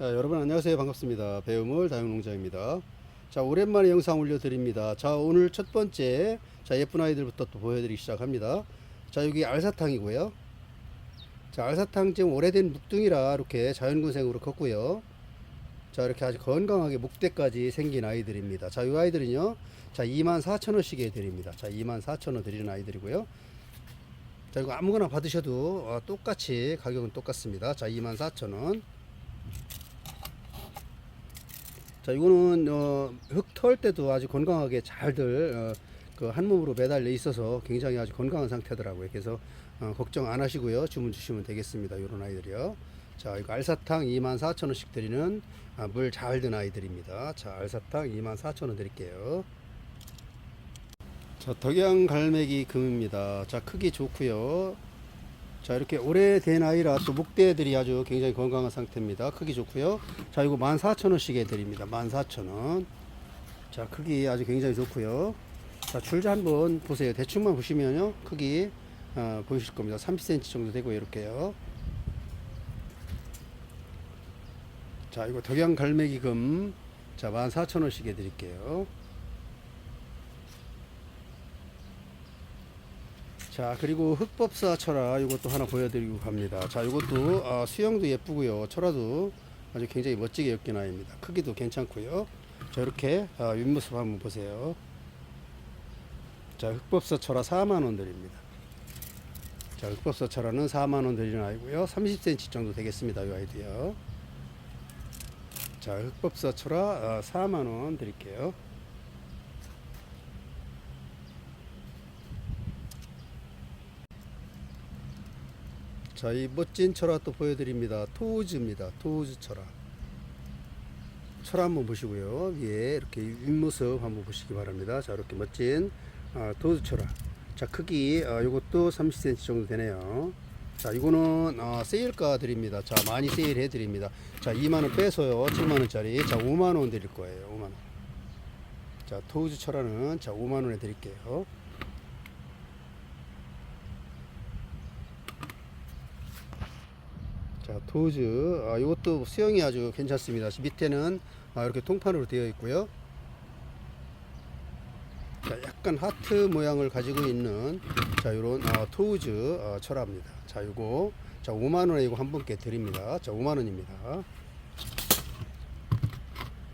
자, 여러분 안녕하세요. 반갑습니다. 배우물 다육농장입니다. 자, 오랜만에 영상 올려드립니다. 자, 오늘 첫 번째, 자, 예쁜 아이들부터 또 보여드리기 시작합니다. 자, 여기 알사탕이고요. 자, 알사탕 지금 오래된 묵둥이라 이렇게 자연군생으로 컸고요. 자, 이렇게 아주 건강하게 목대까지 생긴 아이들입니다. 자, 이 아이들은요, 자, 24,000원씩에 드립니다. 자, 24,000원 드리는 아이들이고요. 자, 이거 아무거나 받으셔도 어, 똑같이 가격은 똑같습니다. 자, 24,000원. 자, 이거는 어, 흙털 때도 아주 건강하게 잘들 어, 그한 몸으로 매달려 있어서 굉장히 아주 건강한 상태더라고요. 그래서 어, 걱정 안 하시고요. 주문 주시면 되겠습니다. 이런 아이들이요. 자, 이거 알사탕 24,000원씩 드리는 아, 물잘 든 아이들입니다. 자, 알사탕 24,000원 드릴게요. 자, 덕양 갈매기 금입니다. 자, 크기 좋고요. 자, 이렇게 오래된 아이라 또 목대들이 아주 굉장히 건강한 상태입니다. 크기 좋고요. 자, 이거 14,000원씩에 드립니다. 14,000원. 자, 크기 아주 굉장히 좋고요. 자, 줄자 한번 보세요. 대충만 보시면요. 크기 어, 보이실 겁니다. 30cm 정도 되고 이렇게요. 자, 이거 덕양 갈매기 금. 자, 14,000원씩에 드릴게요. 자 그리고 흑법사 철화 이것도 하나 보여드리고 갑니다. 자 이것도 아, 수영도 예쁘고요. 철화도 아주 굉장히 멋지게 엮인 아이입니다. 크기도 괜찮고요. 자 이렇게 아, 윗모습 한번 보세요. 자 흑법사 철화 4만원 드립니다. 자 흑법사 철화는 4만원 드리는 아이고요. 30cm 정도 되겠습니다 이 아이도요. 자 흑법사 철화 아, 4만원 드릴게요 자, 이 멋진 철화 또 보여드립니다. 토우즈입니다. 토우즈 철화. 철화 한번 보시고요. 위에 이렇게 윗모습 한번 보시기 바랍니다. 자, 이렇게 멋진 아, 토우즈 철화. 자, 크기 아, 이것도 30cm 정도 되네요. 자, 이거는 아, 세일가 드립니다. 자, 많이 세일해 드립니다. 자, 2만 원 빼서요. 7만 원짜리. 자, 5만 원 드릴 거예요. 5만 원. 자, 토우즈 철화는 자, 5만 원에 드릴게요. 자, 도즈. 아, 이것도 수영이 아주 괜찮습니다. 밑에는 아, 이렇게 통판으로 되어 있고요. 자, 약간 하트 모양을 가지고 있는 자, 요런 아, 토우즈 아, 철화입니다. 자, 요거 자, 5만 원에 이거 한 분께 드립니다. 자, 5만 원입니다.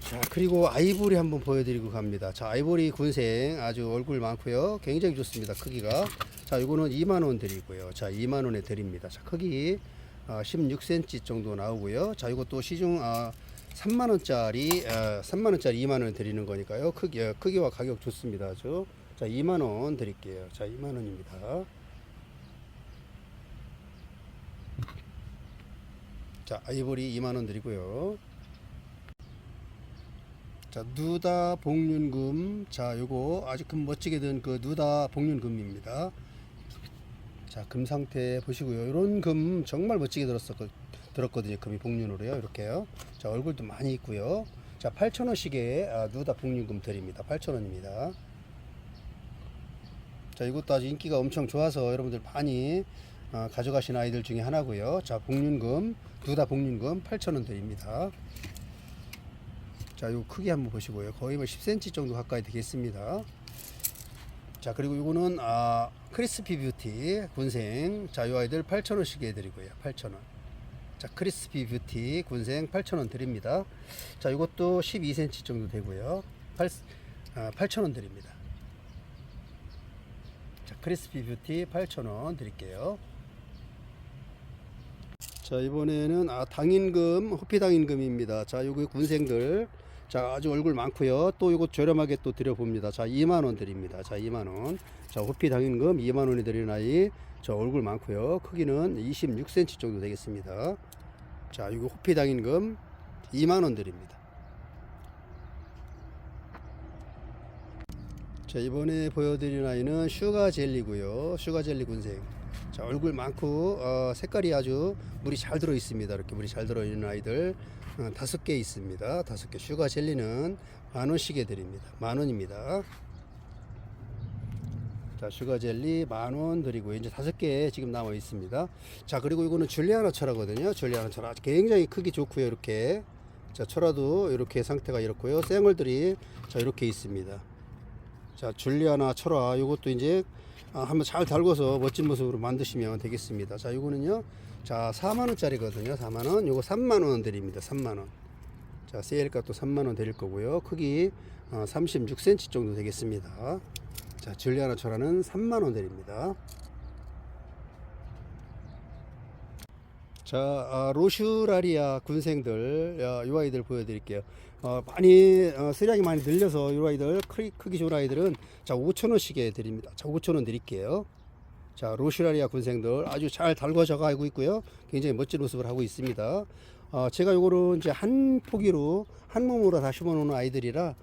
자, 그리고 아이보리 한번 보여드리고 갑니다. 자, 아이보리 군생 아주 얼굴 많고요. 굉장히 좋습니다. 크기가. 자, 이거는 2만 원 드리고요. 자, 2만 원에 드립니다. 자, 크기 아, 16cm 정도 나오고요. 자, 이것도 시중 아, 3만 원짜리 아, 3만 원짜리 2만 원 드리는 거니까요. 크기 어, 크기와 가격 좋습니다. 아주. 자, 2만 원 드릴게요. 자, 2만 원입니다. 자, 아이보리 2만 원 드리고요. 자, 누다 복륜금. 자, 요거 아주 금 멋지게 든 그 누다 복륜금입니다. 자, 금 상태 보시고요. 이런 금 정말 멋지게 들었었, 들었거든요. 금이 복륜으로요. 이렇게요. 자, 얼굴도 많이 있고요. 자, 8,000원씩에 아, 누다 복륜금 드립니다. 8,000원입니다. 자, 이것도 아주 인기가 엄청 좋아서 여러분들 많이 아, 가져가신 아이들 중에 하나고요. 자, 복륜금, 누다 복륜금 8,000원 드립니다. 자, 요 크기 한번 보시고요. 거의 뭐 10cm 정도 가까이 되겠습니다. 자, 그리고 이거는 아, 크리스피 뷰티 군생. 자, 요 아이들 8,000원씩 해드리고요. 8,000원. 자, 크리스피 뷰티 군생 8,000원 드립니다. 자, 이것도 12cm 정도 되고요. 8, 아, 8,000원 드립니다. 자, 크리스피 뷰티 8,000원 드릴게요. 자, 이번에는 아, 당인금, 호피 당인금입니다. 자, 요거 군생들. 자, 아주 얼굴 많고요. 또 이거 저렴하게 또 드려봅니다. 자, 2만 원 드립니다. 자, 2만 원. 자, 호피 당인금 2만 원에 드리는 아이. 저 얼굴 많고요. 크기는 26cm 정도 되겠습니다. 자, 이거 호피 당인금 2만 원 드립니다. 자, 이번에 보여드리는 아이는 슈가 젤리고요. 슈가 젤리 군생. 자, 얼굴 많고 어, 색깔이 아주 물이 잘 들어 있습니다. 이렇게 물이 잘 들어 있는 아이들 어, 다섯 개 있습니다. 다섯 개 슈가 젤리는 만 원씩에 드립니다. 만 원입니다. 자, 슈가 젤리 만 원 드리고 이제 다섯 개 지금 남아 있습니다. 자, 그리고 이거는 줄리아나 철하거든요. 줄리아나 철 아주 굉장히 크기 좋고요. 이렇게 자, 철화도 이렇게 상태가 이렇고요. 쌩얼들이 자, 이렇게 있습니다. 자, 줄리아나 철화 요것도 이제 아, 한번 잘 달궈서 멋진 모습으로 만드시면 되겠습니다. 자, 요거는요. 자, 4만 원짜리거든요. 4만 원. 요거 3만 원 드립니다. 3만 원. 자, 세일값도 3만 원 드릴 거고요. 크기 어, 36cm 정도 되겠습니다. 자, 줄리아나 철화는 3만 원 드립니다. 자, 아, 로슈라리아 군생들, 야, 이 아이들 보여드릴게요. 어, 많이, 어, 수량이 많이 늘려서 이 아이들, 크기, 크기 좋은 아이들은 자, 5천원씩에 드립니다. 자, 5천원 드릴게요. 자, 로슈라리아 군생들 아주 잘 달궈져 가고 있고요. 굉장히 멋진 모습을 하고 있습니다. 어, 제가 요거는 이제 한 포기로, 한 몸으로 다 심어 놓은 아이들이라,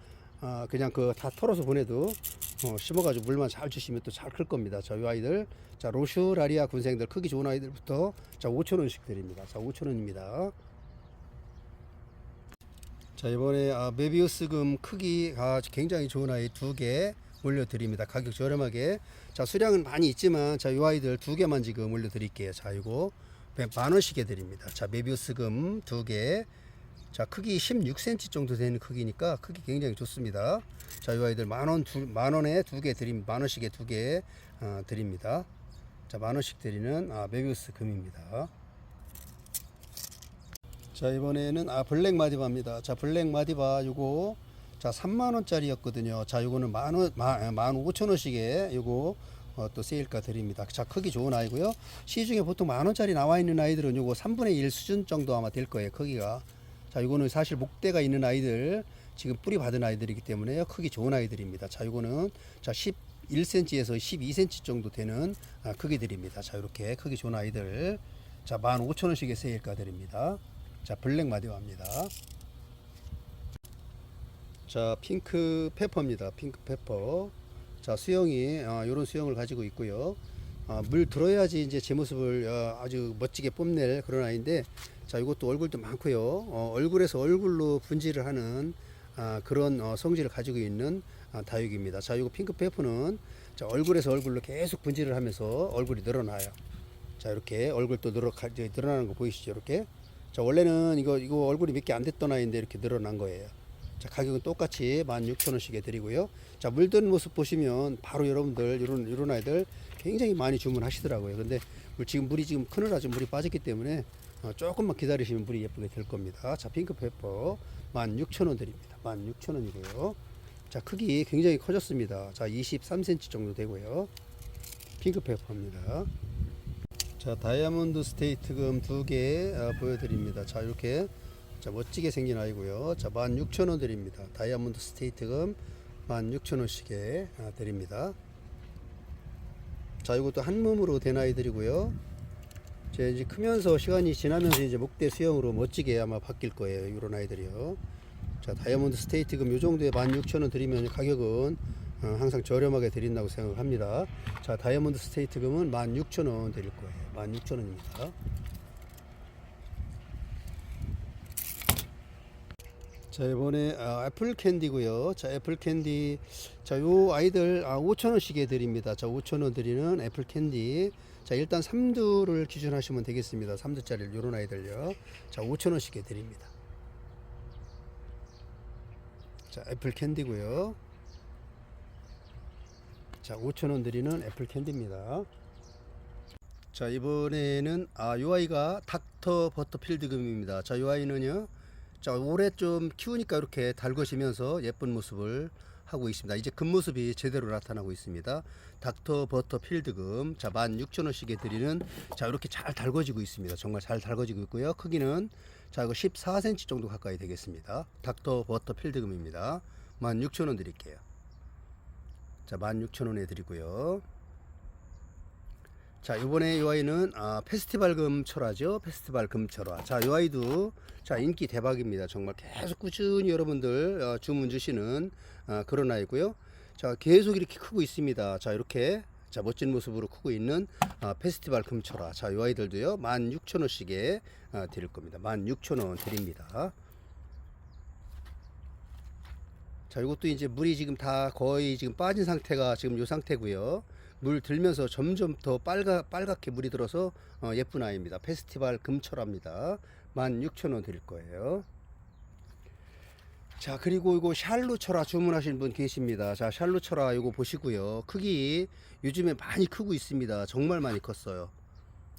아, 그냥 그 다 털어서 보내도 어, 심어가지고 물만 잘 주시면 또 잘 클 겁니다. 자, 이 아이들, 자 로슈라리아 군생들 크기 좋은 아이들부터 자 5천 원씩 드립니다. 자 5천 원입니다. 자 이번에 아, 메비우스금 크기가 굉장히 좋은 아이 두 개 올려드립니다. 가격 저렴하게. 자 수량은 많이 있지만 자이 아이들 두 개만 지금 올려드릴게요. 자 이거 만 원씩에 드립니다. 자 메비우스금 두 개. 자 크기 16cm 정도 되는 크기니까 크기 굉장히 좋습니다. 자, 이 아이들 만 원, 두, 만 원에 두 개 드림, 만 원씩에 두개 어, 드립니다. 자, 만 원씩 드리는 아, 메비우스 금입니다. 자, 이번에는 아, 블랙 마디바입니다. 자, 블랙 마디바 요거 자, 3만 원짜리였거든요. 자, 요거는 만 원, 만, 만 오천 원씩에 요거 어, 또 세일가 드립니다. 자, 크기 좋은 아이고요. 시중에 보통 만 원짜리 나와 있는 아이들은 요거 3분의 1 수준 정도 아마 될 거예요. 크기가. 자, 이거는 사실 목대가 있는 아이들 지금 뿌리 받은 아이들이기 때문에 크기 좋은 아이들입니다. 자, 이거는 자 11cm에서 12cm 정도 되는 아, 크기들입니다. 자, 이렇게 크기 좋은 아이들 자 15,000원씩의 세일가 드립니다. 자, 블랙 마디와입니다. 자, 핑크 페퍼입니다. 핑크 페퍼. 자, 수영이 아, 이런 수영을 가지고 있고요. 아, 물 들어야지 이제 제 모습을 어, 아주 멋지게 뽐낼 그런 아이인데 자 이것도 얼굴도 많고요 어, 얼굴에서 얼굴로 분질을 하는 아, 그런 어, 성질을 가지고 있는 아, 다육입니다 자 이거 핑크 페퍼는 자, 얼굴에서 얼굴로 계속 분질을 하면서 얼굴이 늘어나요 자 이렇게 얼굴도 늘어 늘어나는 거 보이시죠 이렇게 자 원래는 이거 이거 얼굴이 몇 개 안 됐던 아이인데 이렇게 늘어난 거예요. 자 가격은 똑같이 16,000원씩에 드리고요. 자 물든 모습 보시면 바로 여러분들 이런 이런 아이들 굉장히 많이 주문하시더라고요. 근데 지금 물이 지금 크느라 좀 물이 빠졌기 때문에 어, 조금만 기다리시면 물이 예쁘게 될 겁니다. 자 핑크 페퍼 16,000원 드립니다. 16,000원이고요. 자 크기 굉장히 커졌습니다. 자 23cm 정도 되고요. 핑크 페퍼입니다 자 다이아몬드 스테이트금 두개 어, 보여드립니다. 자 이렇게. 자 멋지게 생긴 아이고요. 자 16,000원 드립니다. 다이아몬드 스테이트금 16,000원씩에 아, 드립니다. 자 이것도 한 몸으로 된 아이들이고요. 제 이제 크면서 시간이 지나면서 이제 목대 수영으로 멋지게 아마 바뀔 거예요 이런 아이들이요. 자 다이아몬드 스테이트금 요 정도에 16,000원 드리면 가격은 어, 항상 저렴하게 드린다고 생각합니다. 자 다이아몬드 스테이트 금은 16,000원 드릴 거예요. 16,000원입니다. 자 이번에 아, 애플 캔디고요. 자 애플 캔디. 자요 아이들 아, 5천원씩에 드립니다. 자 5천원 드리는 애플 캔디. 자 일단 3두를 기준하시면 되겠습니다. 3두짜리 요런 아이들요. 자 5천원씩에 드립니다. 자 애플 캔디고요 자 5천원 드리는 애플 캔디입니다 자 이번에는 아요 아이가 닥터 버터필드 금입니다 자요 아이는요 자 올해 좀 키우니까 이렇게 달궈지면서 예쁜 모습을 하고 있습니다. 이제 금 모습이 제대로 나타나고 있습니다. 닥터 버터 필드 금 자 16,000원씩에 드리는 자 이렇게 잘 달궈지고 있습니다. 정말 잘 달궈지고 있고요. 크기는 자 이거 14cm 정도 가까이 되겠습니다. 닥터 버터 필드 금입니다. 16,000원 드릴게요. 자 16,000원에 드리고요. 자, 요번에 이 아이는 아, 페스티벌 금철화죠. 페스티벌 금철화. 자, 이 아이도 자, 인기 대박입니다. 정말 계속 꾸준히 여러분들 어, 주문 주시는 아, 그런 아이고요. 자, 계속 이렇게 크고 있습니다. 자, 이렇게 자, 멋진 모습으로 크고 있는 아, 페스티벌 금철화. 자, 이 아이들도요. 16,000원씩에 아, 드릴 겁니다. 16,000원 드립니다. 자, 이것도 이제 물이 지금 다 거의 지금 빠진 상태가 지금 이 상태고요. 물 들면서 점점 더 빨가, 빨갛게 물이 들어서 어, 예쁜 아이입니다. 페스티벌 금철합니다. 16,000원 드릴 거예요. 자 그리고 이거 샬루철아 주문하신 분 계십니다 자 샬루철아 이거 보시고요 크기 요즘에 많이 크고 있습니다 정말 많이 컸어요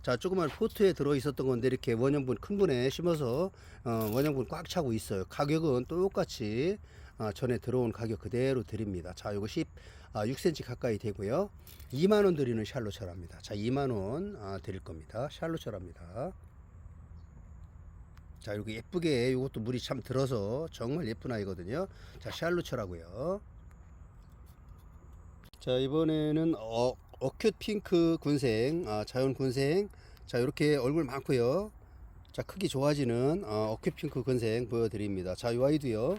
자 조그만 포트에 들어 있었던 건데 이렇게 원형분 큰 분에 심어서 어, 원형분 꽉 차고 있어요 가격은 똑같이 아, 전에 들어온 가격 그대로 드립니다 자 요거 10 아, 6cm 가까이 되고요 2만원 드리는 샬루철합니다 자 2만원 아, 드릴 겁니다 샬루철합니다 자, 이렇게 예쁘게 이것도 물이 참 들어서 정말 예쁜 아이거든요. 자, 샬루처라고요. 자, 이번에는 어, 어큐트 핑크 군생, 아, 자연 군생. 자, 이렇게 얼굴 많고요. 자, 크기 좋아지는 어, 어큐트 핑크 군생 보여드립니다. 자, 이 아이도요.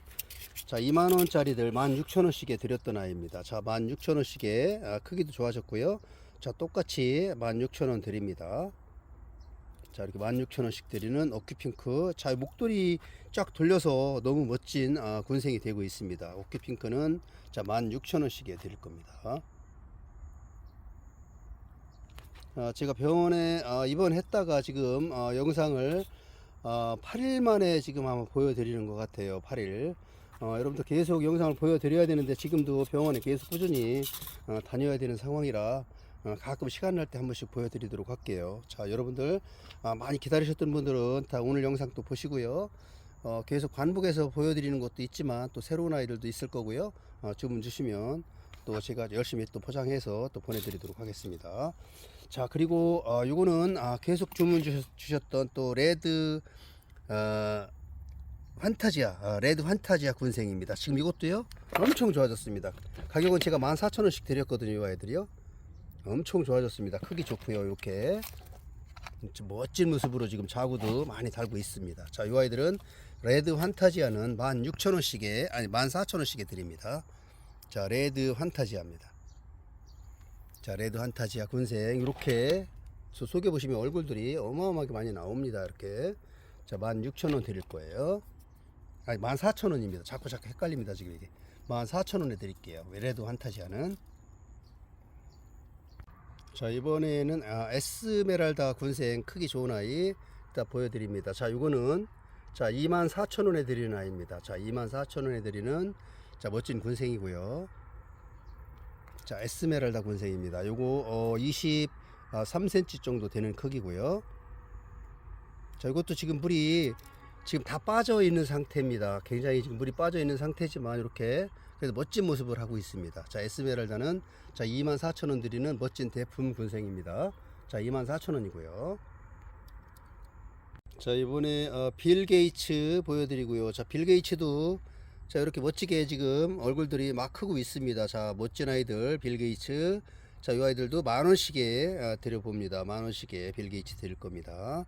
자, 2만 원짜리들 16,000원씩에 드렸던 아이입니다. 자, 16,000원씩에 아, 크기도 좋아졌고요. 자, 똑같이 16,000원 드립니다. 자 이렇게 16,000원씩 드리는 어큐핑크 자 목도리 쫙 돌려서 너무 멋진 아, 군생이 되고 있습니다 어큐핑크는 자 16,000원씩에 드릴 겁니다 아, 제가 병원에 아, 입원했다가 지금 아, 영상을 아, 8일 만에 지금 한번 보여드리는 것 같아요 8일 어, 여러분들 계속 영상을 보여드려야 되는데 지금도 병원에 계속 꾸준히 어, 다녀야 되는 상황이라 어, 가끔 시간 날 때 한 번씩 보여드리도록 할게요. 자, 여러분들 아, 많이 기다리셨던 분들은 다 오늘 영상 또 보시고요. 어, 계속 반복해서 보여드리는 것도 있지만 또 새로운 아이들도 있을 거고요. 어, 주문 주시면 또 제가 열심히 또 포장해서 또 보내드리도록 하겠습니다. 자, 그리고 어, 요거는 아, 계속 주문 주셨, 주셨던 또 레드 어, 환타지아, 아, 레드 환타지아 군생입니다. 지금 이것도요, 엄청 좋아졌습니다. 가격은 제가 14,000원씩 드렸거든요, 이 아이들이요. 엄청 좋아졌습니다. 크기 좋고요, 이렇게. 멋진 모습으로 지금 자구도 많이 달고 있습니다. 자, 이 아이들은 레드 환타지아는 16,000원씩에, 아니, 14,000원씩에 드립니다. 자, 레드 환타지아입니다. 자, 레드 환타지아 군생, 이렇게 소- 속에 보시면 얼굴들이 어마어마하게 많이 나옵니다. 이렇게. 자, 16,000원 드릴 거예요. 아니 14,000원입니다. 자꾸 자꾸 헷갈립니다. 지금 이게 14,000원에 드릴게요. 레드 환타지아는 자 이번에는 아, 에스메랄다 군생 크기 좋은 아이 일단 보여드립니다. 자 이거는 자 24,000원에 드리는 아이입니다. 자 24,000원에 드리는 자 멋진 군생이고요. 자 에스메랄다 군생입니다. 요거 어, 23cm 정도 되는 크기고요. 자 이것도 지금 물이 지금 다 빠져 있는 상태입니다. 굉장히 지금 물이 빠져 있는 상태지만 이렇게 그래서 멋진 모습을 하고 있습니다. 자, 에스메랄다는 자 24,000원 드리는 멋진 대품 군생입니다. 자, 24,000원이고요. 자, 이번에 어, 빌 게이츠 보여드리고요. 자, 빌 게이츠도 자 이렇게 멋지게 지금 얼굴들이 막 크고 있습니다. 자, 멋진 아이들 빌 게이츠. 자, 이 아이들도 만 원씩에 아, 드려봅니다. 만 원씩에 빌 게이츠 드릴 겁니다.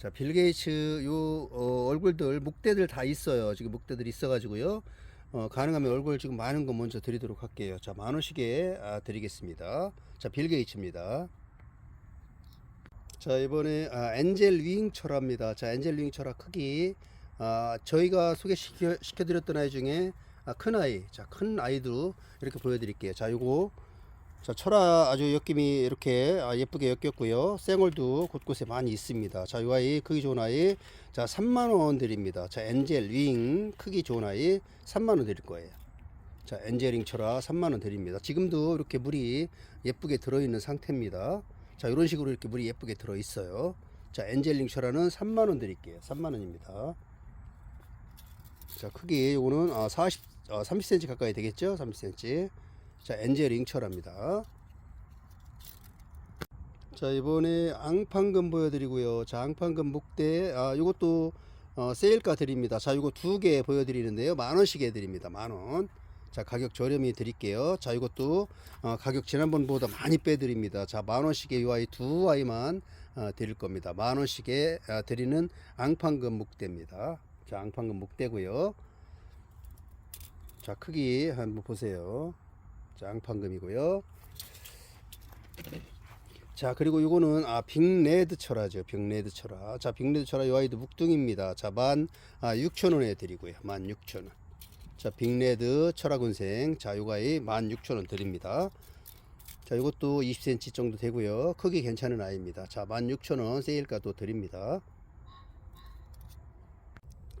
자, 빌 게이츠 요 어, 얼굴들 목대들 다 있어요. 지금 목대들 있어 가지고요. 어, 가능하면 얼굴 지금 많은 거 먼저 드리도록 할게요. 자, 만 원씩에 아, 드리겠습니다. 자, 빌 게이츠입니다. 자, 이번에 아, 엔젤 윙 철화입니다. 자, 엔젤 윙 철화 크기 아, 저희가 소개시켜 시켜 드렸던 아이 중에 아, 큰 아이, 자, 큰 아이도 이렇게 보여 드릴게요. 자, 요거 자, 철화 아주 엮임이 이렇게 아, 예쁘게 엮였고요. 생얼도 곳곳에 많이 있습니다. 자, 이 아이 크기 좋은 아이 자, 3만 원 드립니다. 자, 엔젤 윙 크기 좋은 아이 3만 원 드릴 거예요. 자, 엔젤링 철화 3만 원 드립니다. 지금도 이렇게 물이 예쁘게 들어 있는 상태입니다. 자, 이런 식으로 이렇게 물이 예쁘게 들어 있어요. 자, 엔젤링 철화는 3만 원 드릴게요. 3만 원입니다. 자, 크기 요거는 아, 40 아, 30cm 가까이 되겠죠? 30cm. 자, 엔젤링 철합니다. 자, 이번에 앙판금 보여드리고요. 자, 앙판금 목대, 아, 요것도 어, 세일가 드립니다. 자, 요거 두 개 보여드리는데요. 만 원씩에 드립니다. 만 원. 자, 가격 저렴히 드릴게요. 자, 이것도 어, 가격 지난번보다 많이 빼드립니다. 자, 만 원씩에 이 아이 두 아이만 어, 드릴 겁니다. 만 원씩에 아, 드리는 앙판금 목대입니다. 자, 앙판금 목대고요. 자, 크기 한번 보세요. 자, 앙판금이고요. 자, 그리고 이거는 아, 빅레드 철화죠. 빅레드 철화. 자, 빅레드 철화 이 아이도 묵둥입니다. 자, 만 아, 6,000원에 드리고요. 만 6,000원. 자, 빅레드 철화군생. 자, 요 아이 만 6,000원 드립니다. 자, 이것도 20cm 정도 되고요. 크기 괜찮은 아이입니다. 자, 만 6,000원 세일가도 드립니다.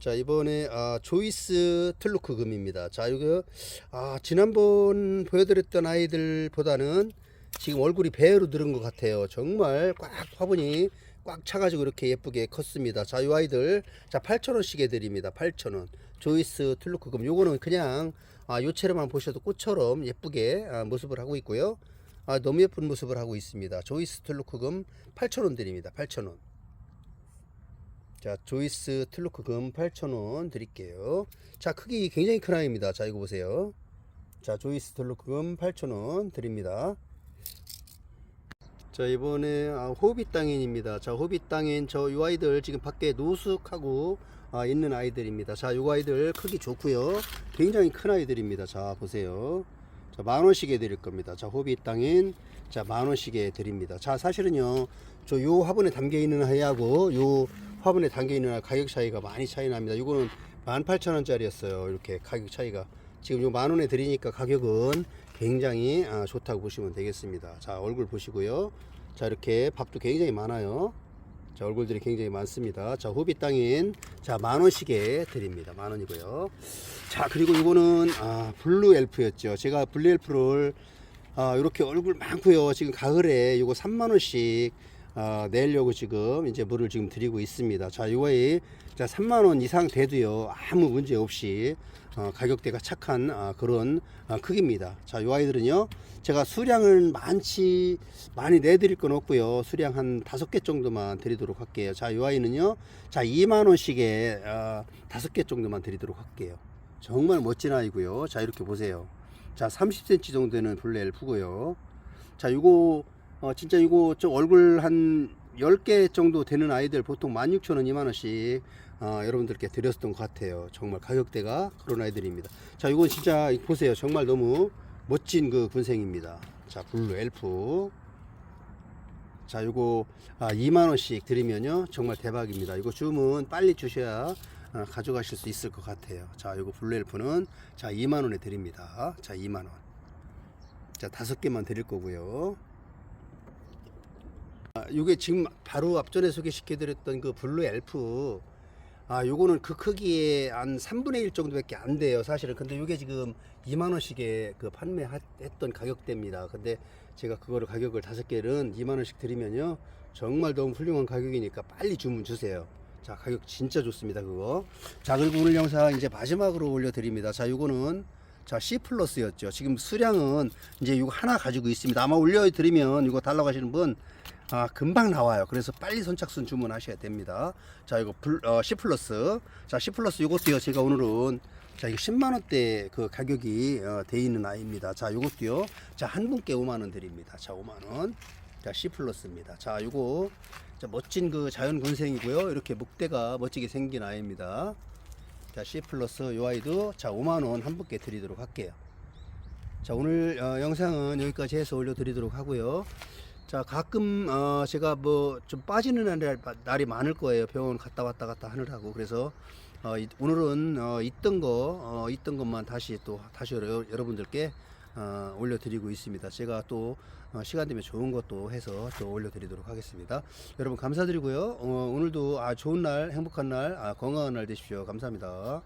자 이번에 아, 조이스 틀루크 금입니다. 자 이거 아, 지난번 보여드렸던 아이들보다는 지금 얼굴이 배로 늘은 것 같아요. 정말 꽉 화분이 꽉 차가지고 이렇게 예쁘게 컸습니다. 자, 이 아이들 자 8,000원씩에 드립니다. 8,000원. 조이스 틀루크 금 요거는 그냥 아, 요체로만 보셔도 꽃처럼 예쁘게 아, 모습을 하고 있고요. 아, 너무 예쁜 모습을 하고 있습니다. 조이스 틀루크 금 8,000원 드립니다. 8,000원. 자, 조이스 틀루크 금 8,000원 드릴게요. 자, 크기 굉장히 큰 아이입니다. 자, 이거 보세요. 자, 조이스 틀루크 금 8,000원 드립니다. 자, 이번에 아, 호빗 땅인입니다. 자, 호빗 땅인 저 요 아이들 지금 밖에 노숙하고 아, 있는 아이들입니다. 자, 요 아이들 크기 좋고요. 굉장히 큰 아이들입니다. 자, 보세요. 자, 만 원씩에 드릴 겁니다. 자, 호빗 땅인 자, 만 원씩에 드립니다. 자, 사실은요. 저 요 화분에 담겨 있는 아이하고 요 화분에 담겨 있는 가격 차이가 많이 차이 납니다. 이거는 18,000원짜리였어요. 이렇게 가격 차이가. 지금 요 만 원에 드리니까 가격은 굉장히 아, 좋다고 보시면 되겠습니다. 자, 얼굴 보시고요. 자, 이렇게 밥도 굉장히 많아요. 자, 얼굴들이 굉장히 많습니다. 자, 호비 땅인 자, 만 원씩에 드립니다. 만 원이고요. 자, 그리고 이거는 아, 블루 엘프였죠. 제가 블루 엘프를 아, 이렇게 얼굴 많고요. 지금 가을에 이거 3만 원씩 아, 내려고 지금 이제 물을 지금 드리고 있습니다. 자, 이거에 자 3만 원 이상 돼도요 아무 문제 없이 어, 가격대가 착한 아, 그런 아, 크기입니다. 자, 이 아이들은요 제가 수량은 많지 많이 내드릴 건 없고요 수량 한 다섯 개 정도만 드리도록 할게요. 자, 이 아이는요 자 2만 원씩에 아, 다섯 개 정도만 드리도록 할게요. 정말 멋진 아이고요. 자, 이렇게 보세요. 자, 30cm 정도 되는 블레 엘프고요. 자, 요거 어, 진짜 이거 저 얼굴 한 10개 정도 되는 아이들 보통 16,000원, 2만원씩 어, 여러분들께 드렸던 것 같아요. 정말 가격대가 그런 아이들입니다. 자, 이건 진짜 보세요. 정말 너무 멋진 그 군생입니다. 자, 블루 엘프. 자, 요거 아, 2만원씩 드리면요. 정말 대박입니다. 이거 주문 빨리 주셔야 어, 가져가실 수 있을 것 같아요. 자, 요거 블루 엘프는 자, 2만원에 드립니다. 자, 2만원. 자, 다섯 개만 드릴 거고요. 아, 요게 지금 바로 앞전에 소개시켜드렸던 그 블루 엘프. 아 요거는 그 크기에 한 3분의 1 정도밖에 안 돼요 사실은. 근데 요게 지금 2만원씩에 그 판매했던 가격대입니다. 근데 제가 그거를 가격을 다섯 개는 2만원씩 드리면요. 정말 너무 훌륭한 가격이니까 빨리 주문 주세요. 자 가격 진짜 좋습니다 그거. 자 그리고 오늘 영상 이제 마지막으로 올려드립니다. 자 요거는 자 C 플러스였죠. 지금 수량은 이제 이거 하나 가지고 있습니다. 아마 올려드리면 이거 달라고 하시는 분 아, 금방 나와요. 그래서 빨리 선착순 주문하셔야 됩니다. 자, 이거 불, 어, C 플러스. 자, C 플러스 요것도요. 제가 오늘은 자, 이거 10만 원대 그 가격이 어, 돼 있는 아이입니다. 자, 요것도요. 자, 한 분께 5만 원 드립니다. 자, 5만 원. 자, C 플러스입니다. 자, 요거 자, 멋진 그 자연 군생이고요. 이렇게 목대가 멋지게 생긴 아이입니다. 자, C 플러스 요 아이도 자, 5만 원 한 분께 드리도록 할게요. 자, 오늘 어, 영상은 여기까지 해서 올려 드리도록 하고요. 자 가끔 어 제가 뭐 좀 빠지는 날이, 많을 거예요. 병원 갔다 왔다 갔다 하느라고. 그래서 어 이- 오늘은 어 있던 거 어, 있던 것만 다시 또 다시 여러, 여러분들께 어, 올려드리고 있습니다. 제가 또 어, 시간 되면 좋은 것도 해서 또 올려드리도록 하겠습니다. 여러분 감사드리고요. 어, 오늘도 아 좋은 날 행복한 날 아, 건강한 날 되십시오. 감사합니다